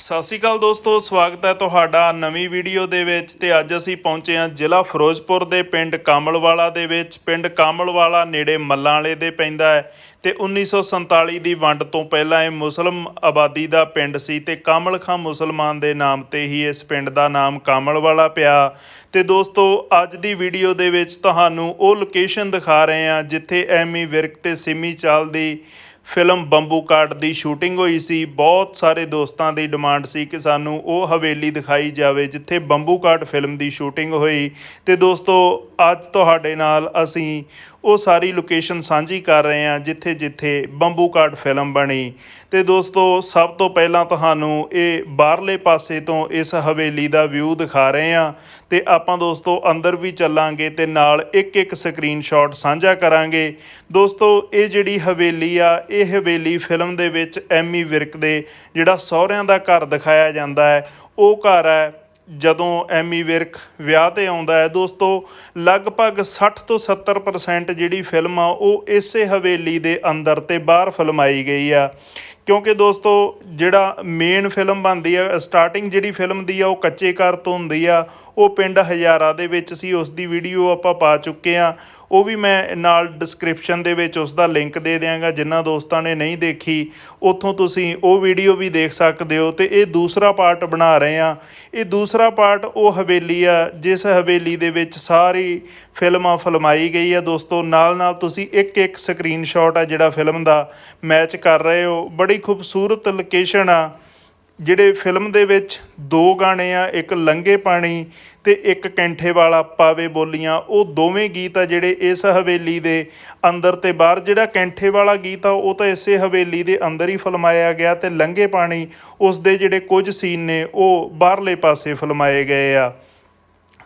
ਸਤਿ ਸ਼੍ਰੀ ਅਕਾਲ ਦੋਸਤੋ, ਸਵਾਗਤ ਹੈ ਤੁਹਾਡਾ ਨਵੀਂ ਵੀਡੀਓ ਦੇ ਵਿੱਚ ਤੇ ਅੱਜ ਅਸੀਂ ਪਹੁੰਚੇ ਹਾਂ ਜ਼ਿਲ੍ਹਾ ਫਿਰੋਜ਼ਪੁਰ ਦੇ ਪਿੰਡ ਕਾਮਲਵਾਲਾ ਦੇ ਵਿੱਚ। ਪਿੰਡ ਕਾਮਲਵਾਲਾ ਨੇੜੇ ਮੱਲਾਂ ਵਾਲੇ ਦੇ ਪੈਂਦਾ ਹੈ ਤੇ 1947 ਦੀ ਵੰਡ ਤੋਂ ਪਹਿਲਾਂ ਇਹ ਮੁਸਲਮ ਆਬਾਦੀ ਦਾ ਪਿੰਡ ਸੀ ਤੇ ਕਾਮਲ ਖਾਂ ਮੁਸਲਮਾਨ ਦੇ ਨਾਮ ਤੇ ਹੀ ਇਸ ਪਿੰਡ ਦਾ ਨਾਮ ਕਾਮਲਵਾਲਾ ਪਿਆ। ਤੇ ਦੋਸਤੋ, ਅੱਜ ਦੀ ਵੀਡੀਓ ਦੇ ਵਿੱਚ ਤੁਹਾਨੂੰ ਉਹ ਲੋਕੇਸ਼ਨ ਦਿਖਾ ਰਹੇ ਹਾਂ ਜਿੱਥੇ ਐਮੀ ਵਿਰਕ ਤੇ ਸਿਮੀ ਚਾਲ ਦੀ ਫਿਲਮ ਬੰਬੂ ਕਾਟ ਦੀ ਸ਼ੂਟਿੰਗ ਹੋਈ ਸੀ। ਬਹੁਤ ਸਾਰੇ ਦੋਸਤਾਂ ਦੀ ਡਿਮਾਂਡ ਸੀ ਕਿ ਸਾਨੂੰ ਉਹ ਹਵੇਲੀ ਦਿਖਾਈ ਜਾਵੇ ਜਿੱਥੇ ਬੰਬੂ ਕਾਟ ਫਿਲਮ ਦੀ ਸ਼ੂਟਿੰਗ ਹੋਈ। ਤੇ ਦੋਸਤੋ, ਅੱਜ ਤੁਹਾਡੇ ਨਾਲ ਅਸੀਂ ਉਹ ਸਾਰੀ ਲੋਕੇਸ਼ਨ ਸਾਂਝੀ ਕਰ ਰਹੇ ਹਾਂ, ਜਿੱਥੇ ਜਿੱਥੇ ਬੰਬੂ ਕਾਟ ਫਿਲਮ ਬਣੀ। ਤੇ ਦੋਸਤੋ, ਸਭ ਤੋਂ ਪਹਿਲਾਂ ਤੁਹਾਨੂੰ ਇਹ ਬਾਹਰਲੇ ਪਾਸੇ ਤੋਂ ਇਸ ਹਵੇਲੀ ਦਾ ਵਿਊ ਦਿਖਾ ਰਹੇ ਹਾਂ। ਤੇ ਆਪਾਂ ਦੋਸਤੋ, ਅੰਦਰ ਵੀ ਚੱਲਾਂਗੇ ਤੇ ਨਾਲ ਇੱਕ ਇੱਕ ਸਕਰੀਨਸ਼ਾਟ ਸਾਂਝਾ ਕਰਾਂਗੇ। ਦੋਸਤੋ, ਇਹ ਜਿਹੜੀ ਹਵੇਲੀ ਆ, ਇਹ ਹਵੇਲੀ ਫਿਲਮ ਦੇ ਵਿੱਚ ਐਮੀ ਵਿਰਕ ਦੇ ਜਿਹੜਾ ਸਹੁਰਿਆਂ ਦਾ ਘਰ ਦਿਖਾਇਆ ਜਾਂਦਾ ਹੈ, ਉਹ ਘਰ ਹੈ ਜਦੋਂ ਐਮੀ ਵਿਰਕ ਵਿਆਹ ਤੇ ਆਉਂਦਾ ਹੈ, ਦੋਸਤੋ, ਲਗਭਗ 60 ਤੋਂ 70% ਜਿਹੜੀ ਫਿਲਮ ਆ, ਉਹ ਇਸੇ ਹਵੇਲੀ ਦੇ ਅੰਦਰ ਤੇ ਬਾਹਰ ਫਿਲਮਾਈ ਗਈ ਆ। ਕਿਉਂਕਿ ਦੋਸਤੋ, ਜਿਹੜਾ ਮੇਨ ਫਿਲਮ ਬਣਦੀ ਆ ਸਟਾਰਟਿੰਗ ਜਿਹੜੀ ਫਿਲਮ ਦੀ ਆ, ਉਹ ਕੱਚੇ ਘਰ ਤੋਂ ਹੁੰਦੀ ਆ, ਉਹ ਪਿੰਡ ਹਜ਼ਾਰਾ ਦੇ ਵਿੱਚ ਸੀ ਉਸ ਦੀ ਵੀਡੀਓ ਆਪਾਂ ਪਾ ਚੁੱਕੇ ਆ। ਉਹ ਵੀ ਮੈਂ ਨਾਲ ਡਿਸਕ੍ਰਿਪਸ਼ਨ ਦੇ ਵਿੱਚ ਉਸ ਦਾ ਲਿੰਕ ਦੇ ਦਿਆਂਗਾ, ਜਿਨ੍ਹਾਂ ਦੋਸਤਾਂ ਨੇ ਨਹੀਂ ਦੇਖੀ। ਉੱਥੋਂ ਤੁਸੀਂ ਉਹ ਵੀਡੀਓ ਵੀ ਦੇਖ ਸਕਦੇ ਹੋ ਤੇ ਇਹ ਦੂਸਰਾ ਪਾਰਟ ਬਣਾ ਰਹੇ ਆ। ਇਹ ਦੂਸਰਾ ਪਾਰਟ ਉਹ ਹਵੇਲੀ ਆ, ਜਿਸ ਹਵੇਲੀ ਦੇ ਵਿੱਚ ਸਾਰੀ ਫਿਲਮਾਂ ਫਲਮਾਈ ਗਈ ਆ। ਦੋਸਤੋ ਨਾਲ ਨਾਲ ਤੁਸੀਂ ਇੱਕ ਇੱਕ ਸਕਰੀਨਸ਼ਾਟ ਆ ਜਿਹੜਾ ਫਿਲਮ ਦਾ ਮੈਚ ਕਰ ਰਹੇ ਹੋ। ਬੜੀ ਖੂਬਸੂਰਤ ਲੋਕੇਸ਼ਨ ਆ, ਜਿਹੜੇ ਫਿਲਮ ਦੇ ਵਿੱਚ ਦੋ ਗਾਣੇ ਆ, ਇੱਕ ਲੰਗੇ ਪਾਣੀ ਤੇ ਇੱਕ ਕੈਂਠੇ ਵਾਲਾ ਪਾਵੇ ਬੋਲੀਆਂ, ਉਹ ਦੋਵੇਂ ਗੀਤ ਆ ਜਿਹੜੇ ਇਸ ਹਵੇਲੀ ਦੇ ਅੰਦਰ ਤੇ ਬਾਹਰ, ਜਿਹੜਾ ਕੈਂਠੇ ਵਾਲਾ ਗੀਤ ਆ, ਉਹ ਤਾਂ ਇਸੇ ਹਵੇਲੀ ਦੇ ਅੰਦਰ ਹੀ ਫਿਲਮਾਇਆ ਗਿਆ ਤੇ ਲੰਗੇ ਪਾਣੀ ਉਸ ਦੇ ਜਿਹੜੇ ਕੁਝ ਸੀਨ ਨੇ, ਉਹ ਬਾਹਰਲੇ ਪਾਸੇ ਫਿਲਮਾਏ ਗਏ ਆ।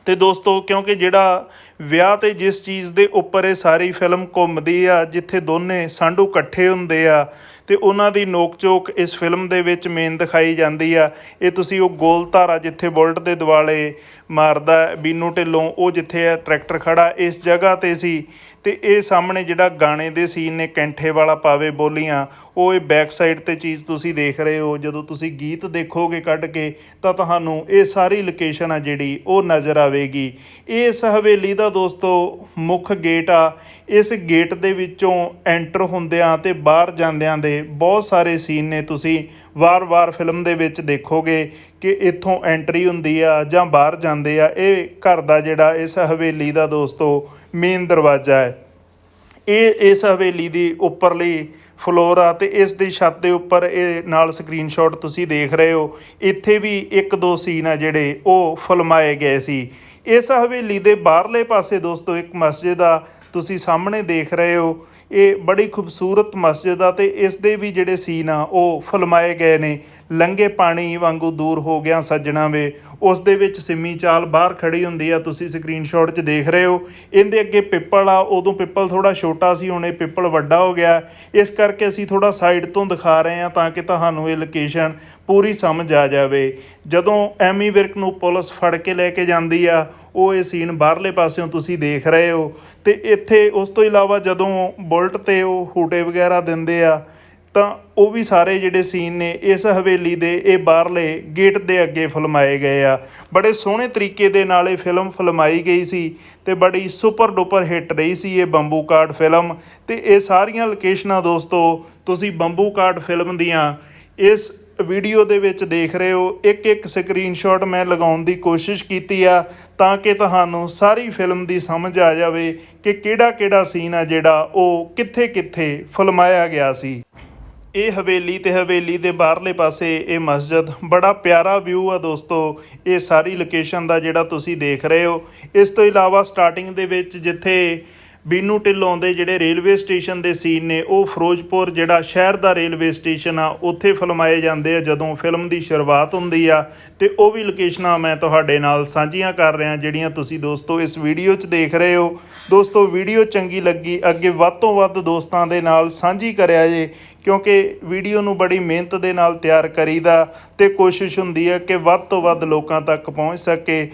ਤੇ ਦੋਸਤੋ, ਕਿਉਂਕਿ ਜਿਹੜਾ ਵਿਆਹ ਤੇ ਜਿਸ ਚੀਜ਼ ਦੇ ਉੱਪਰ ਇਹ ਸਾਰੀ ਫਿਲਮ ਘੁੰਮਦੀ ਆ, ਜਿੱਥੇ ਦੋਨੇ ਸਾਂਢੂ ਇਕੱਠੇ ਹੁੰਦੇ ਆ, ਤੇ ਉਹਨਾਂ ਦੀ ਨੋਕ ਚੋਕ ਇਸ ਫਿਲਮ ਦੇ ਵਿੱਚ ਮੇਨ ਦਿਖਾਈ ਜਾਂਦੀ ਆ। ਇਹ ਤੁਸੀਂ ਉਹ ਗੋਲ ਧਾਰਾ ਜਿੱਥੇ ਬੁਲਟ ਦੇ ਦੁਆਲੇ ਮਾਰਦਾ ਹੈ, ਬੀਨੂ ਢਿੱਲੋਂ, ਉਹ ਜਿੱਥੇ ਆ ਟਰੈਕਟਰ ਖੜਾ, ਇਸ ਜਗ੍ਹਾ ਤੇ ਸੀ। ਤੇ ਇਹ ਸਾਹਮਣੇ ਜਿਹੜਾ ਗਾਣੇ ਦੇ ਸੀਨ ਨੇ, ਕੈਂਠੇ ਵਾਲਾ ਪਾਵੇ ਬੋਲੀਆਂ, ਉਹ ਇਹ ਬੈਕ ਸਾਈਡ ਤੇ ਚੀਜ਼ ਤੁਸੀਂ ਦੇਖ ਰਹੇ ਹੋ। ਜਦੋਂ ਤੁਸੀਂ ਗੀਤ ਦੇਖੋਗੇ ਕੱਢ ਕੇ, ਤਾਂ ਤੁਹਾਨੂੰ ਇਹ ਸਾਰੀ ਲੋਕੇਸ਼ਨ ਆ ਜਿਹੜੀ, ਉਹ ਨਜ਼ਰ ਆਵੇਗੀ। ਇਸ ਹਵੇਲੀ ਦਾ ਦੋਸਤੋ ਮੁੱਖ ਗੇਟ ਆ। ਇਸ ਗੇਟ ਦੇ ਵਿੱਚੋਂ ਐਂਟਰ ਹੁੰਦਿਆਂ ਤੇ ਬਾਹਰ ਜਾਂਦਿਆਂ ਦੇ ਬਹੁਤ ਸਾਰੇ ਸੀਨ ਨੇ ਤੁਸੀਂ ਵਾਰ-ਵਾਰ ਫਿਲਮ ਦੇ ਵਿੱਚ ਦੇਖੋਗੇ। ਕਿ ਇੱਥੋਂ ਐਂਟਰੀ ਹੁੰਦੀ ਆ ਜਾਂ ਬਾਹਰ ਜਾਂਦੇ ਆ, ਇਹ ਘਰ ਦਾ ਜਿਹੜਾ ਇਸ ਹਵੇਲੀ ਦਾ ਦੋਸਤੋ ਮੇਨ ਦਰਵਾਜ਼ਾ ਹੈ। ਇਹ ਇਸ ਹਵੇਲੀ ਦੀ ਉੱਪਰਲੀ ਫਲੋਰ ਆ ਤੇ ਇਸ ਦੀ ਛੱਤ ਦੇ ਉੱਪਰ ਇਹ ਨਾਲ ਸਕਰੀਨਸ਼ਾਟ ਤੁਸੀਂ ਦੇਖ ਰਹੇ ਹੋ। ਇੱਥੇ ਵੀ ਇੱਕ ਦੋ ਸੀਨ ਆ ਜਿਹੜੇ ਉਹ ਫਿਲਮਾਏ ਗਏ ਸੀ। ਇਸ ਹਵੇਲੀ ਦੇ ਬਾਹਰਲੇ ਪਾਸੇ ਦੋਸਤੋ ਇੱਕ ਮਸਜਿਦ ਆ, ਤੁਸੀਂ ਸਾਹਮਣੇ ਦੇਖ ਰਹੇ ਹੋ। ਇਹ ਬੜੀ ਖੂਬਸੂਰਤ ਮਸਜਿਦ ਆ ਤੇ ਇਸ ਦੇ ਵੀ ਜਿਹੜੇ ਸੀਨ ਆ ਉਹ ਫਿਲਮਾਏ ਗਏ ਨੇ। ਲੰਗੇ ਪਾਣੀ ਵਾਂਗੂ ਦੂਰ ਹੋ ਗਿਆ ਸੱਜਣਾ ਵੇ। ਉਸ ਦੇ ਵਿੱਚ ਸਿੰਮੀ ਚਾਲ ਬਾਹਰ ਖੜੀ ਹੁੰਦੀ ਆ। ਤੁਸੀਂ ਸਕਰੀਨਸ਼ਾਟ 'ਚ ਦੇਖ ਰਹੇ ਹੋ। ਇਹਦੇ ਅੱਗੇ ਪਿੱਪਲ ਆ। ਉਦੋਂ ਪਿੱਪਲ ਥੋੜਾ ਛੋਟਾ ਸੀ, ਹੁਣ ਇਹ ਪਿੱਪਲ ਵੱਡਾ ਹੋ ਗਿਆ। ਇਸ ਕਰਕੇ ਅਸੀਂ ਥੋੜਾ ਸਾਈਡ ਤੋਂ ਦਿਖਾ ਰਹੇ ਹਾਂ ਤਾਂ ਕਿ ਤੁਹਾਨੂੰ ਇਹ ਲੋਕੇਸ਼ਨ ਪੂਰੀ ਸਮਝ ਆ ਜਾਵੇ। ਜਦੋਂ ਐਮੀ ਵਿਰਕ ਨੂੰ ਪੁਲਿਸ ਫੜ ਕੇ ਲੈ ਕੇ ਜਾਂਦੀ ਆ, ਉਹ ਇਹ ਸੀਨ ਬਾਹਰਲੇ ਪਾਸਿਓਂ ਤੁਸੀਂ ਦੇਖ ਰਹੇ ਹੋ। ਤੇ ਇੱਥੇ ਉਸ ਤੋਂ ਇਲਾਵਾ ਜਦੋਂ ਬੁਲਟ ਤੇ ਉਹ ਹੂਟੇ ਵਗੈਰਾ ਦਿੰਦੇ ਆ ਤਾਂ ਉਹ ਵੀ ਸਾਰੇ ਜਿਹੜੇ ਸੀਨ ਨੇ ਇਸ ਹਵੇਲੀ ਦੇ, ਇਹ ਬਾਹਰਲੇ ਗੇਟ ਦੇ ਅੱਗੇ ਫਿਲਮਾਏ ਗਏ ਆ। ਬੜੇ ਸੋਹਣੇ ਤਰੀਕੇ ਦੇ ਨਾਲ ਇਹ ਫਿਲਮ ਫਿਲਮਾਈ ਗਈ ਸੀ ਤੇ ਬੜੀ ਸੁਪਰ ਡੁਪਰ ਹਿੱਟ ਰਹੀ ਸੀ ਇਹ ਬੰਬੂ ਕਾਰਡ ਫਿਲਮ। ਤੇ ਇਹ ਸਾਰੀਆਂ ਲੋਕੇਸ਼ਨਾਂ ਦੋਸਤੋ, ਤੁਸੀਂ ਬੰਬੂ ਕਾਰਡ ਫਿਲਮ ਦੀਆਂ ਇਸ ਵੀਡੀਓ ਦੇ ਵਿੱਚ ਦੇਖ ਰਹੇ ਹੋ। ਇੱਕ ਇੱਕ ਸਕਰੀਨਸ਼ਾਟ ਮੈਂ ਲਗਾਉਣ ਦੀ ਕੋਸ਼ਿਸ਼ ਕੀਤੀ ਆ ਤਾਂ ਕਿ ਤੁਹਾਨੂੰ ਸਾਰੀ ਫਿਲਮ ਦੀ ਸਮਝ ਆ ਜਾਵੇ ਕਿ ਕਿਹੜਾ ਕਿਹੜਾ ਸੀਨ ਆ ਜਿਹੜਾ ਉਹ ਕਿੱਥੇ ਕਿੱਥੇ ਫਿਲਮਾਇਆ ਗਿਆ ਸੀ। ਇਹ ਹਵੇਲੀ ਤੇ ਹਵੇਲੀ ਦੇ ਬਾਹਰਲੇ ਪਾਸੇ ਇਹ ਮਸਜਿਦ, ਬੜਾ ਪਿਆਰਾ ਵਿਊ ਆ ਦੋਸਤੋ। ਇਹ ਸਾਰੀ ਲੋਕੇਸ਼ਨ ਦਾ ਜਿਹੜਾ ਤੁਸੀਂ ਦੇਖ ਰਹੇ ਹੋ। ਇਸ ਤੋਂ ਇਲਾਵਾ ਸਟਾਰਟਿੰਗ ਦੇ ਵਿੱਚ ਜਿੱਥੇ ਬੀਨੂ ਢਿੱਲੋਂ ਦੇ ਜਿਹੜੇ ਰੇਲਵੇ ਸਟੇਸ਼ਨ ਦੇ ਸੀਨ ਨੇ, ਉਹ ਫਿਰੋਜ਼ਪੁਰ ਜਿਹੜਾ ਸ਼ਹਿਰ ਦਾ ਰੇਲਵੇ ਸਟੇਸ਼ਨ ਆ, ਉੱਥੇ ਫਿਲਮਾਏ ਜਾਂਦੇ ਆ, ਜਦੋਂ ਫਿਲਮ ਦੀ ਸ਼ੁਰੂਆਤ ਹੁੰਦੀ ਆ। ਤੇ ਉਹ ਵੀ ਲੋਕੇਸ਼ਨਾਂ ਮੈਂ ਤੁਹਾਡੇ ਨਾਲ ਸਾਂਝੀਆਂ ਕਰ ਰਿਹਾ, ਜਿਹੜੀਆਂ ਤੁਸੀਂ ਦੋਸਤੋ ਇਸ ਵੀਡੀਓ 'ਚ ਦੇਖ ਰਹੇ ਹੋ। ਦੋਸਤੋ, ਵੀਡੀਓ ਚੰਗੀ ਲੱਗੀ, ਅੱਗੇ ਵੱਧ ਤੋਂ ਵੱਧ ਦੋਸਤਾਂ ਦੇ ਨਾਲ ਸਾਂਝੀ ਕਰਿਆ ਜੇ, ਕਿਉਂਕਿ ਵੀਡੀਓ ਨੂੰ ਬੜੀ ਮਿਹਨਤ ਦੇ ਨਾਲ ਤਿਆਰ ਕਰੀਦਾ ਤੇ ਕੋਸ਼ਿਸ਼ ਹੁੰਦੀ ਹੈ ਕਿ ਵੱਧ ਤੋਂ ਵੱਧ ਲੋਕਾਂ ਤੱਕ ਪਹੁੰਚ ਸਕੇ।